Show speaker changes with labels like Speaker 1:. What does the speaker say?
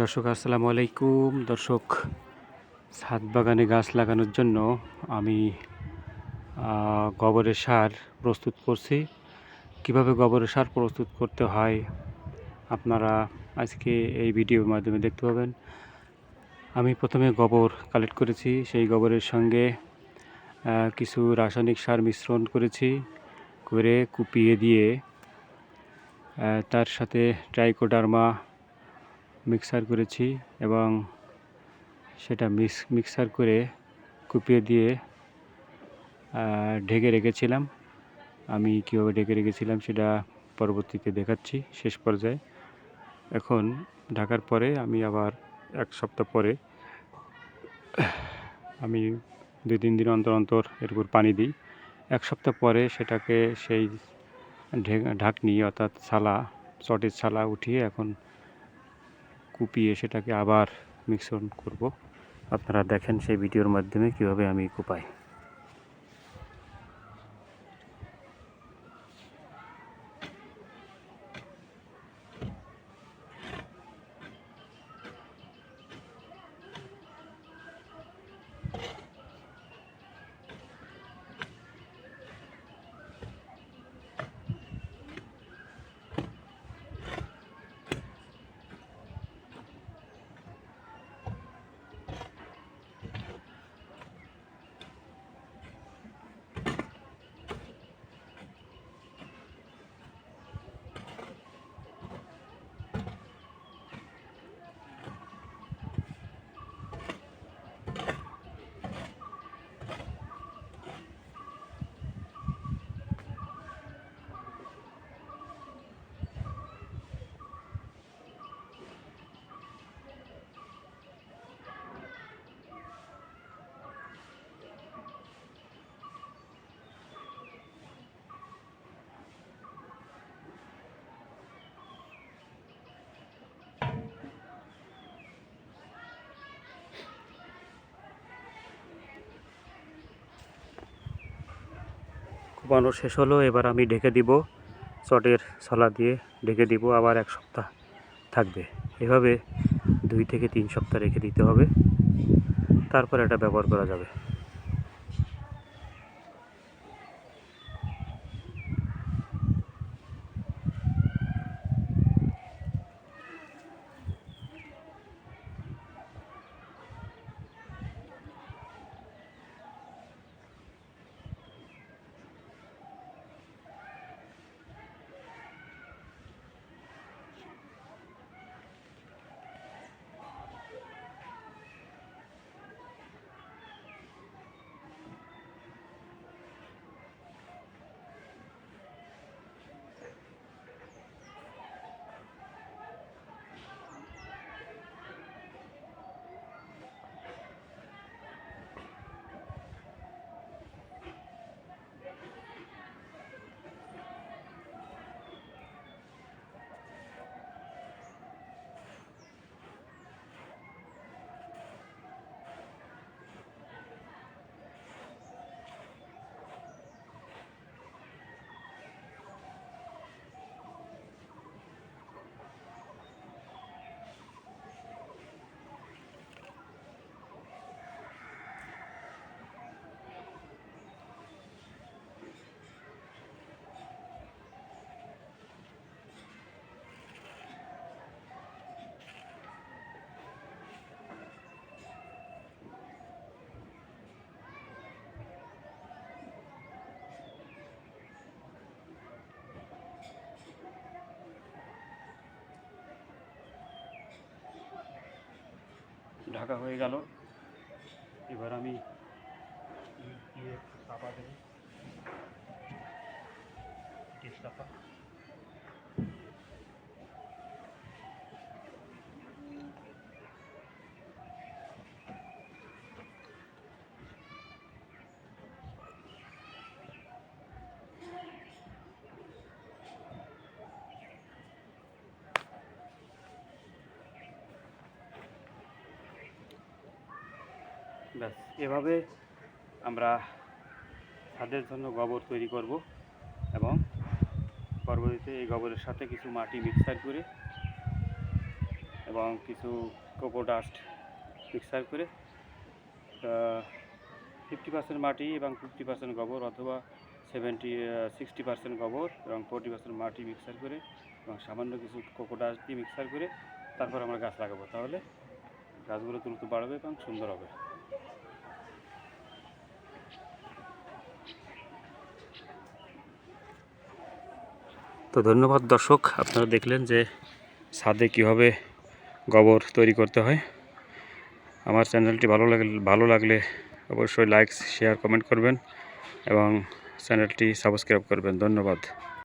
Speaker 1: দর্শক, আসসালামু আলাইকুম। দর্শক, ছাদ বাগানে গাছ লাগানোর জন্য আমি গোবরের সার প্রস্তুত করছি। কীভাবে গোবরের সার প্রস্তুত করতে হয় আপনারা আজকে এই ভিডিওর মাধ্যমে দেখতে পাবেন। আমি প্রথমে গোবর কালেক্ট করেছি, সেই গোবরের সঙ্গে কিছু রাসায়নিক সার মিশ্রণ করেছি, করে কুপিয়ে দিয়ে তার সাথে ট্রাইকোডার্মা মিক্সার করেছি এবং সেটা মিক্স, মিক্সার করে কুপিয়ে দিয়ে ঢেকে রেখেছিলাম। আমি কীভাবে ঢেকে রেখেছিলাম সেটা পরবর্তীতে দেখাচ্ছি শেষ পর্যায়ে। এখন ঢাকার পরে আমি আবার এক সপ্তাহ পরে আমি দুই তিন দিন অন্তর অন্তর এর উপর পানি দিই। এক সপ্তাহ পরে সেটাকে সেই ঢাকনি অর্থাৎ ছালা চটের ছালা উঠিয়ে এখন কুপিয়ে সেটাকে আবার মিশ্রণ করব। আপনারা দেখেন সেই ভিডিওর মাধ্যমে কীভাবে আমি কুপাই। কুপানো শেষ হলো, এবার আমি ঢেকে দিব চটের ছলা দিয়ে, ঢেকে দিব আবার এক সপ্তাহ থাকবে। এভাবে দুই থেকে তিন সপ্তাহ রেখে দিতে হবে। তারপর এটা ব্যবহার করা যাবে। ঢাকা হয়ে গেল। এবার আমি চাপা দেব। চাপা। ব্যাস, এভাবে আমরা ছাদের জন্য গোবর তৈরি করব এবং পরবর্তীতে এই গোবরের সাথে কিছু মাটি মিক্সার করে এবং কিছু কোকো ডাস্ট মিক্সার করে ফিফটি পার্সেন্ট মাটি এবং ফিফটি পার্সেন্ট গোবর অথবা সেভেন্টি সিক্সটি পার্সেন্ট গোবর এবং ফোরটি পার্সেন্ট মাটি মিক্সার করে এবং সামান্য কিছু কোকো ডাস্ট দিয়ে মিক্সার করে তারপর আমরা গাছ লাগাবো। তাহলে গাছগুলো দ্রুত বাড়বে এবং সুন্দর হবে। তো ধন্যবাদ দর্শক, আপনারা দেখলেন যে ছাদে কীভাবে গোবর তৈরি করতে হয়। আমার চ্যানেলটি ভালো লাগলে ভালো লাগলে অবশ্যই লাইক, শেয়ার, কমেন্ট করবেন এবং চ্যানেলটি সাবস্ক্রাইব করবেন। ধন্যবাদ।